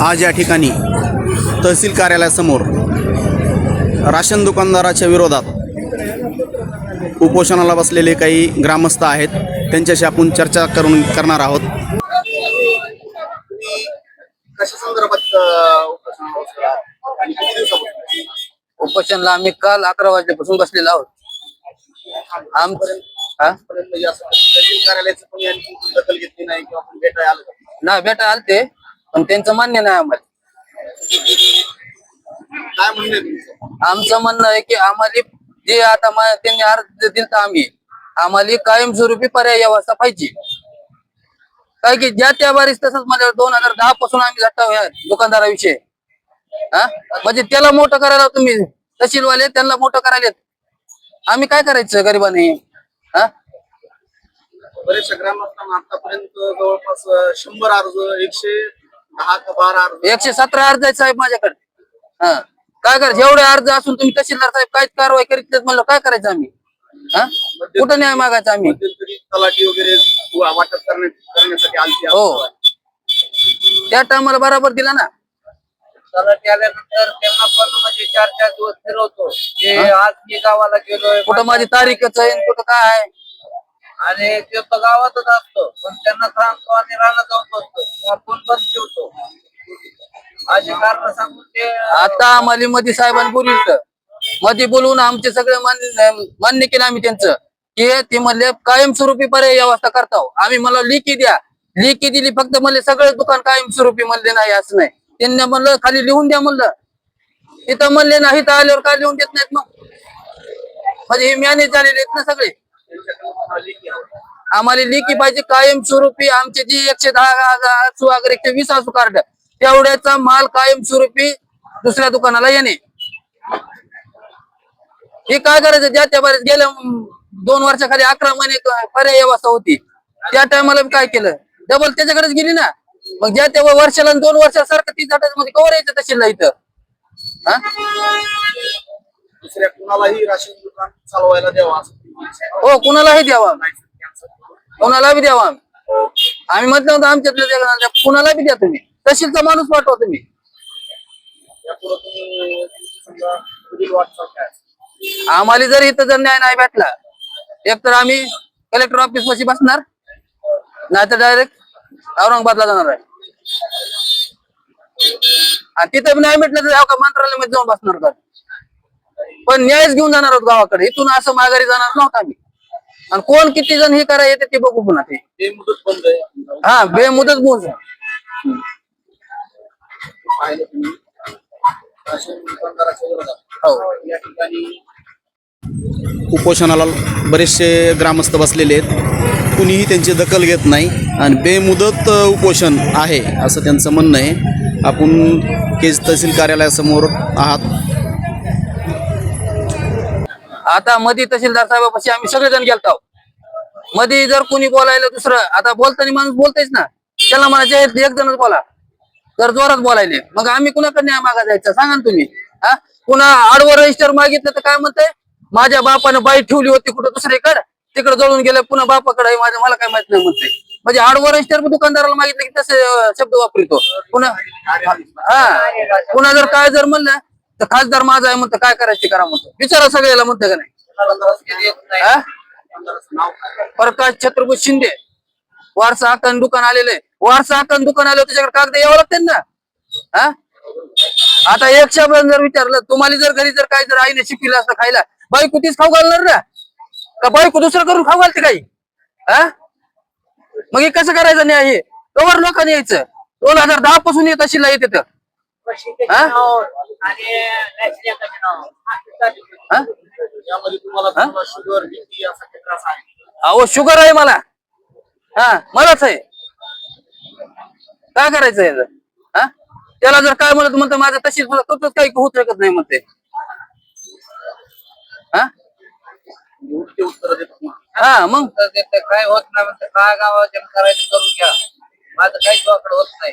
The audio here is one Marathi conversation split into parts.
आज या ठिकाणी तहसील कार्यालयासमोर राशन दुकानदाराच्या विरोधात उपोषणाला बसलेले काही ग्रामस्थ आहेत. त्यांच्याशी आपण चर्चा करून करणार आहोत. कशा संदर्भात उपोषणला आम्ही काल अकरा वाजल्यापासून बसलेलो आहोत. आम? कार्यालयाचं दखल घेतली नाही किंवा आपण भेटायला आलं का? ना बेटा आलते. पण त्यांचं मान्य नाही आम्हाला. काय म्हणणं आहे तुमचं? आमचं म्हणणं आहे की आम्हाला जे आता मा- त्यांनी अर्ज दिलता आम्ही आम्हाला कायमस्वरूपी पर्याय व्यवस्था पाहिजे. काय की ज्या त्या बारीस तसंच मला दोन हजार दहा पासून आम्ही ह्या दुकानदाराविषयी. हा? म्हणजे त्याला मोठं करायला तुम्ही तहसीलवाले त्यांना मोठं करायला आम्ही काय करायचं गरिबांनी? हा? बरेचशा ग्रामस्थांना आतापर्यंत जवळपास अं, शंभर अर्ज एकशे एकशे सतरा अर्ज आहेत साहेब माझ्याकडे. हा. काय करायचं? एवढे अर्ज असून तुम्ही तहसीलदार साहेब काहीच कारवाई करीत नाहीत म्हणलं काय करायचं आम्ही? हा? कुठं न्याय मागायचा आम्ही? तलाठी वगैरे वाटप करण्यासाठी आलती हो. त्या टायमाला बरोबर दिला ना? तलाठी आल्यानंतर त्यांना पण म्हणजे चार चार दिवस फिरवतो. ते आज मी गावाला गेलोय. कुठं माझी तारीखच आहे आणि कुठं काय आहे? आणि ते तर गावातच असतो पण त्यांना सांगतो आणि राहणं जाऊन बसतो. फोन ठेवतो अशी कारण सांगून ते आता आम्हाला मध्ये साहेबांनी बोलवलं मध्ये बोलवून आमचे सगळे मान्य मान्य केलं आम्ही त्यांचं. की ते म्हणले कायमस्वरूपी पर्याय व्यवस्था करताव हो. आम्ही मला लिखी द्या. लिखी दिली फक्त म्हणले सगळे दुकान कायमस्वरूपी म्हणले नाही असं नाही. त्यांनी म्हणलं खाली लिहून द्या म्हणलं. तिथं म्हणले नाही तर आल्यावर काय लिहून देत नाहीत मग? म्हणजे हे मॅनेज झालेले आहेत ना सगळे. आम्हाला लेखी पाहिजे कायमस्वरूपी आमचे जे एकशे दहा असू अगर एकशे वीस असू कार्ड तेवढ्याचा माल कायमस्वरूपी दुसऱ्या दुकानाला येणे. हे काय करायचं? ज्या त्या बरेच गेल्या दोन वर्षाखाली अकरा महिने पर्याय व्यवस्था होती. त्या टायमाला काय केलं? डबल त्याच्याकडेच गेली ना. मग ज्या त्या वर्षाला दोन वर्षासारखं ती जातात म्हणजे कवर यायचं तशीला इथं? दुसऱ्या कुणालाही राशन दुकान चालवायला द्यावं असं हो कुणालाही द्यावा. कुणाला बी द्यावा. आम्ही आम्ही म्हटलं होतं आमच्यातलं कुणाला बी द्या तुम्ही. तहसीलचा माणूस पाठवा तुम्ही. आम्हाला जर इथं जर न्याय नाही भेटला एक तर आम्ही कलेक्टर ऑफिसमध्ये बसणार नाही तर डायरेक्ट औरंगाबादला जाणार आहे. आणि तिथं बी नाही भेटलं तर मंत्रालयामध्ये जाऊन बसणार का पण न्यायच घेऊन जाणार आहोत गावाकडे. इथून असं माघारी जाणार नव्हतं आम्ही. आणि कोण किती जण हे करा येते ते बघू पुन्हा ते. बंद आहे. हा बेमुदत पाहिलं तुम्ही दुकानदाराच्या विरोधात हो. या ठिकाणी उपोषणाला बरेचसे ग्रामस्थ बसलेले आहेत. कुणीही त्यांची दखल घेत नाही. आणि बेमुदत उपोषण आहे असं त्यांचं म्हणणं आहे. आपण केज तहसील कार्यालयासमोर आहात. आता मध्ये तहसीलदार साहेबापाशी आम्ही सगळेजण गेलतो मध्ये जर कोणी बोलायला दुसरं आता बोलताना माणूस बोलतेच ना. त्याला म्हणायचे एक जणच बोला. तर जोरात बोलायले. मग आम्ही कुणाकडे मागा जायचं? सांगा ना तुम्ही. हा? पुन्हा आडवं रजिस्टर मागितलं तर काय म्हणतंय? माझ्या बापानं बाई ठेवली होती कुठं दुसरीकडे? तिकडे जळून गेलं पुन्हा बापाकडे माझ्या मला काय माहीत नाही म्हणते म्हणजे आडवं रजिस्टर दुकानदाराला मागितलं की तसे शब्द वापरतो. पुन्हा हा. पुन्हा जर काय जर म्हणलं तर खासदार माझा आहे म्हणतं काय करायचं करा म्हणतो. विचारा सगळ्याला म्हणतो का नाही? हा? प्रकाश छत्रपती शिंदे? वारसा हक्कान दुकान आलेले वारसा हक्कान दुकान आले त्याच्याकडे कागद यावं लागते ना? हा? आता एक शब्द जर विचारलं तुम्हाला जर घरी जर काही जर आईने शिकविलं असतं खायला बायको तीच खाऊ घालणार ना? का बायको दुसरं करून खाऊ घालते काही? हा? मग हे कसं करायचं नाही हे? कवर लोकांनी यायचं. दोन हजार दहा पासून येत अशी येते तर. हा? हा? यामध्ये तुम्हाला तुम्हाला शुगर बीपी यासारखे त्रास आहे अहो शुगर आहे मला. हा मलाच आहे. काय करायचं याचं? हा? त्याला जर काय म्हणत म्हणतं माझं तशीच मला तसंच काही होत शकत नाही म्हणते. हा? योग्य उत्तर देत हा मग? तर ते काय होत नाही म्हणते काय गावाच्या करायचं करून घ्या. माझं काहीच वाकड होत नाही.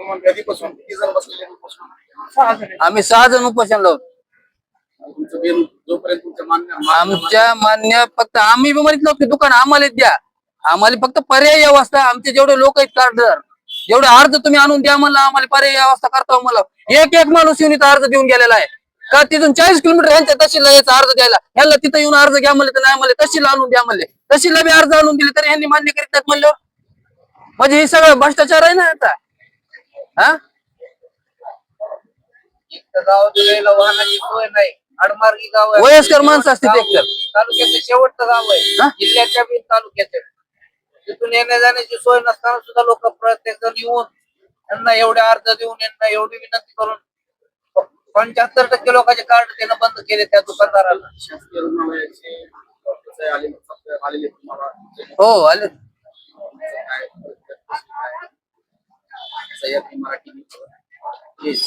जण आहेत? आम्ही सहा जण उपोषण लावतो तुमचं बिल जोपर्यंत तुमच्या मान्य आमच्या मान्य फक्त आम्ही बी म्हणत नव्हतो दुकान आम्हाला द्या. आम्हाला फक्त पर्याय व्यवस्था आमचे जेवढे लोक आहेत कार्डदार जेवढे अर्ज तुम्ही आणून द्या म्हणलं आम्हाला पर्याय व्यवस्था करता मला एक एक माणूस येऊन इथं अर्ज देऊन गेलेला आहे. का तिथून चाळीस किलोमीटर ह्यांच्या तहसीलला यायचा अर्ज द्यायला? ह्याला तिथं येऊन अर्ज घ्या म्हणले तर नाही म्हणले तहसील आणून द्या म्हणले. तहसीलला बी अर्ज आणून दिले तरी ह्यांनी मान्य करीत नाहीत म्हणलं. म्हणजे हे सगळं भ्रष्टाचार आहे ना आता. हा? गावात वेळेला वाहनाची सोय नाही. आडमार्गी गाव आहे. वयस्कर माणसं असतील गाव- एकतर. तालुक्याचं शेवटचं गाव आहे. हा? जिल्ह्याच्या बी तालुक्याचं. तिथून येण्या जाण्याची सोय नसताना सुद्धा लोक प्रत्येक जण येऊन यांना एवढे अर्ज देऊन यांना एवढी विनंती करून पंच्याहत्तर टक्के लोकांचे कार्ड त्यानं बंद केले त्या दुकानदाराला. शासकीय रुग्णालयाचे डॉक्टर्स आहे, आलेले आलेले तुम्हाला. हो आले सह्याद्री मराठी न्यूज. Yes.